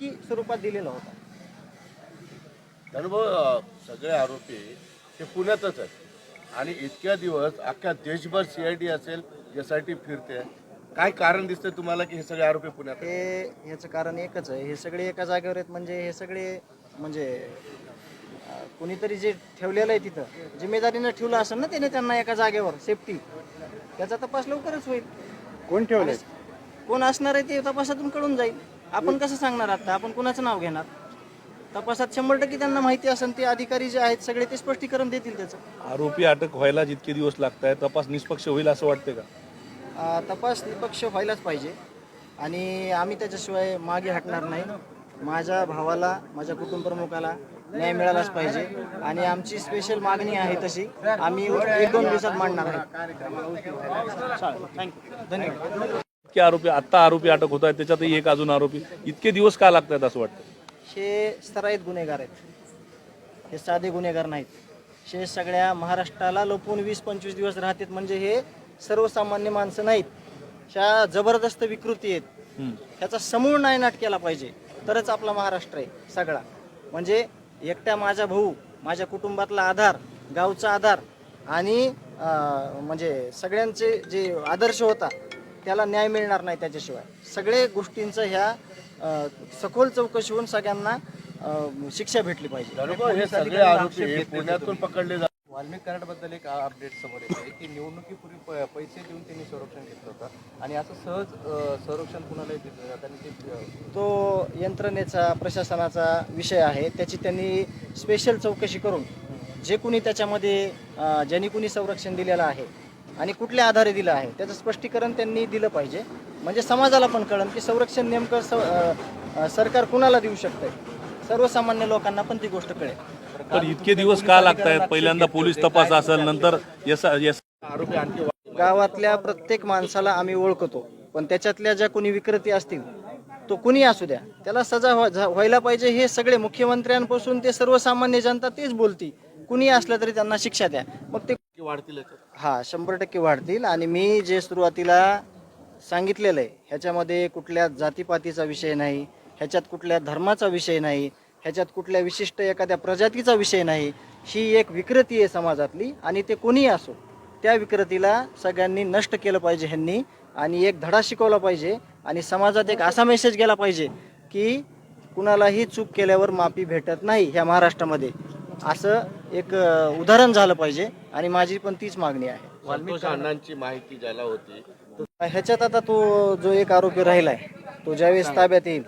की स्वरूपात दिलेला होता. अनुभव सगळे आरोपी हे पुण्यातच आहेत. आणि इतक्या दिवस अख्ख्या देशभर सी आय डी असेल एस आय टी फिरते. काय कारण दिसतंय तुम्हाला की हे सगळे आरोपी पुण्यात आहेत? हे ह्याचं कारण एकच आहे. हे सगळे एका जागेवर आहेत म्हणजे हे सगळे म्हणजे कुणीतरी जे ठेवलेलं आहे तिथं जिम्मेदारीनं ठेवलं असेल ना त्याने त्यांना एका जागेवर सेफ्टी त्याचा तपास लवकरच होईल. कोण ठेवलंय? कोण असणार आहे ते तपासातून कळून जाईल. आपण कसं सांगणार आता? आपण कुणाचं नाव घेणार? तपासात शंभर टक्के त्यांना माहिती असेल ते अधिकारी जे आहेत सगळे ते स्पष्टीकरण देतील त्याचं. आरोपी अटक व्हायला जितके दिवस लागत आहे तपास निष्पक्ष होईल असं वाटतं का? अ, तपास निपक्ष व्हायलाच पाहिजे. आणि आम्ही त्याच्याशिवाय मागे हटणार नाही. माझ्या भावाला माझ्या कुटुंब प्रमुखाला न्याय मिळालाच पाहिजे. आणि आमची स्पेशल मागणी आहे तशी. आम्ही एक दोन दिवसात मांडणार आहे. थँक्यू. धन्यवाद. इतके आरोपी आत्ता आरोपी अटक होत आहेत त्याच्यातही एक अजून आरोपी. इतके दिवस का लागत आहेत असं वाटतं? हे सराईत गुन्हेगार आहेत. हे साधे गुन्हेगार नाहीत. हे सगळ्या महाराष्ट्राला लपून वीस पंचवीस दिवस राहतात म्हणजे हे सर्वसामान्य माणसं नाहीत. ह्या जबरदस्त विकृती आहेत ह्याचा समूळ नायनाट केला पाहिजे. तरच आपला महाराष्ट्र आहे सगळा. म्हणजे एकट्या माझा भाऊ माझ्या कुटुंबातला आधार गावचा आधार आणि म्हणजे सगळ्यांचे जे आदर्श होता त्याला न्याय मिळणार नाही त्याच्याशिवाय. सगळे गोष्टींचं ह्या सखोल चौकशी होऊन सगळ्यांना शिक्षा भेटली पाहिजे. अनुभव सगळे आरोपी पुण्यातून पकडले जातात वाल्मिक कराडबद्दल एक अपडेट समोर येते की निवडणुकीपूर्वी प- पैसे देऊन त्यांनी संरक्षण घेतलं होतं. आणि असं सहज संरक्षण कुणालाही दिलं जातं आणि ते तो यंत्रणेचा प्रशासनाचा विषय आहे. त्याची त्यांनी स्पेशल चौकशी करून जे कुणी त्याच्यामध्ये ज्यांनी कुणी संरक्षण दिलेलं आहे आणि कुठल्या आधारे दिलं आहे त्याचं स्पष्टीकरण त्यांनी दिलं पाहिजे. म्हणजे समाजाला पण कळन की संरक्षण नेमकं स सरकार कुणाला देऊ शकतंय? सर्वसामान्य लोकांना पण ती गोष्ट कळेल. तर इतके दिवस का लागत आहेत पहिल्यांदा पोलीस तपास असेल नंतर गावातल्या प्रत्येक माणसाला आम्ही ओळखतो पण त्याच्यातल्या ज्या कोणी विकृती असतील तो कुणी असू द्या. त्याला सजा व्हायला पाहिजे हे सगळे मुख्यमंत्र्यांपासून ते सर्वसामान्य जनता तेच बोलती. कुणी असलं तरी त्यांना शिक्षा द्या. मग ते वाढतील याच्यात. हा शंभर टक्के वाढतील आणि मी जे सुरुवातीला सांगितलेलं आहे ह्याच्यामध्ये कुठल्या जातीपातीचा विषय नाही ह्याच्यात कुठल्या धर्माचा विषय नाही ह्याच्यात कुठल्या विशिष्ट एखाद्या प्रजातीचा विषय नाही ही एक विकृती आहे समाजातली आणि ते कोणीही असो त्या विकृतीला सगळ्यांनी नष्ट केलं पाहिजे ह्यांनी आणि एक धडा शिकवला पाहिजे आणि समाजात एक असा मेसेज गेला पाहिजे की कुणालाही चूक केल्यावर माफी भेटत नाही ह्या महाराष्ट्रामध्ये असं एक अ, उदाहरण झालं पाहिजे आणि माझी पण तीच मागणी आहे. संतोष अण्णांची माहिती ज्याला होती. ह्याच्यात आता तो जो एक आरोपी राहिलाय तो ज्यावेळेस ताब्यात येईल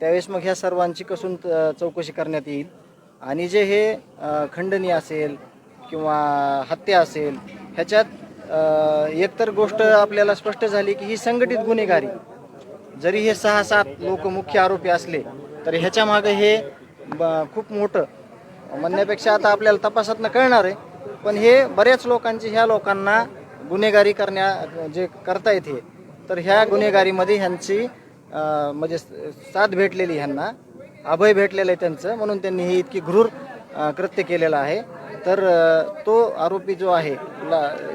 त्यावेळेस मग ह्या सर्वांची कसून अ, चौकशी करण्यात येईल. आणि जे हे अ, खंडणी असेल किंवा हत्या असेल ह्याच्यात अ, एकतर गोष्ट आपल्याला स्पष्ट झाली की ही संघटित गुन्हेगारी. जरी हे सहा सात लोक मुख्य आरोपी असले तरी ह्याच्या मागे हे ब- खूप मोठं म्हणण्यापेक्षा आता आपल्याला तपासातनं कळणार आहे. पण हे बऱ्याच लोकांची ह्या लोकांना गुन्हेगारी करण्या जे करतायत हे तर ह्या गुन्हेगारीमध्ये ह्यांची म्हणजे साथ भेटलेली ह्यांना. अभय भेटलेलं आहे त्यांचं म्हणून त्यांनी ही इतकी घृर कृत्य केलेलं आहे. तर तो आरोपी जो आहे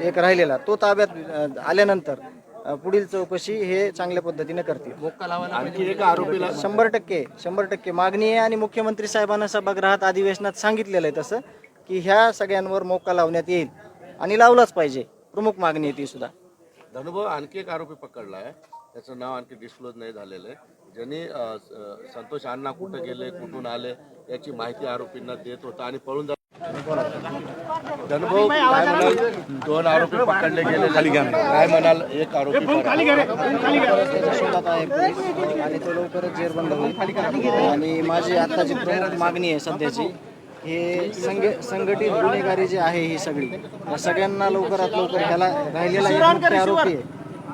एक राहिलेला तो ताब्यात आल्यानंतर अं, पुढील चौकशी हे चांगल्या पद्धतीने करतील. आणखी एका आरोपीला शंभर टक्के शंभर टक्के. मागणी आहे आणि मुख्यमंत्री साहेबांना सभागृहात अधिवेशनात सांगितलेलं आहे तसं की ह्या सगळ्यांवर मोका लावण्यात येईल आणि लावलाच पाहिजे. प्रमुख मागणी आहे ती सुद्धा. धनुभाऊ आणखी एक आरोपी पकडलाय. त्याचं नाव आणखी डिस्क्लोज नाही झालेलं आहे. ज्यांनी अ, स- अ, संतोष अण्णा कुठं गेले कुठून आले याची माहिती आरोपींना देत होता आणि पळून जात धनुभाऊ काय म्हणाल? दोन आरोपी पकडले गेले. काय म्हणाल? एक आरोपी फरार. त्याच्या शोधात आहे. पोलीस आणि तो लवकरच जेरबंद होईल. आणि माझी आत्ताची प्रमुख मागणी आहे सध्याची. हे संघ संघटित गुन्हेगारी जी आहे ही सगळी या सगळ्यांना लवकरात लवकर ह्याला राहिलेला एक मुख्य आरोपी आहे.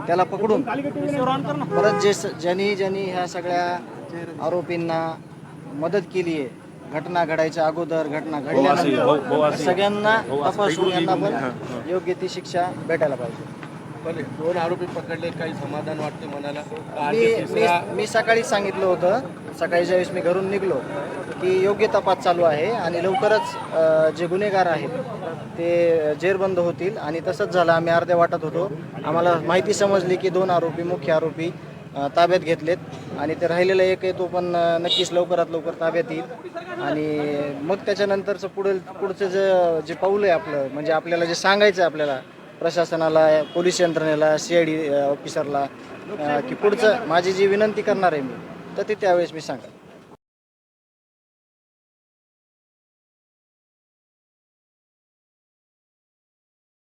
त्याला पकडून परत जे स- ज्यांनी ज्यांनी ह्या सगळ्या आरोपींना मदत केली आहे घटना घडायच्या अगोदर घटना भाऊ घडल्यानंतर असे. सगळ्यांना भाऊ असं तपासून यांना हां, पण योग्य ती शिक्षा भेटायला पाहिजे. पण दोन आरोपी पकडले काही समाधान वाटते मनाला? आणि मी मी मी सकाळी सांगितलं होतं सकाळी ज्यावेळेस मी घरून निघलो की योग्य तपास चालू आहे आणि लवकरच जे गुन्हेगार आहेत ते जेरबंद होतील आणि तसंच झालं. आम्ही अर्ध्या वाटत होतो. आम्हाला माहिती समजली की दोन आरोपी मुख्य आरोपी ताब्यात घेतलेत. आणि ते राहिलेला एक आहे तो पण नक्कीच लवकरात लवकर ताब्यात येईल. आणि मग त्याच्यानंतरचं पुढील पुढचं जे जे पाऊल आहे आपलं म्हणजे आपल्याला जे सांगायचं आहे आपल्याला प्रशासनाला पोलीस यंत्रणेला सी आय डी ऑफिसरला की पुढचं माझी जी विनंती करणार आहे मी तर ते त्यावेळेस मी सांगा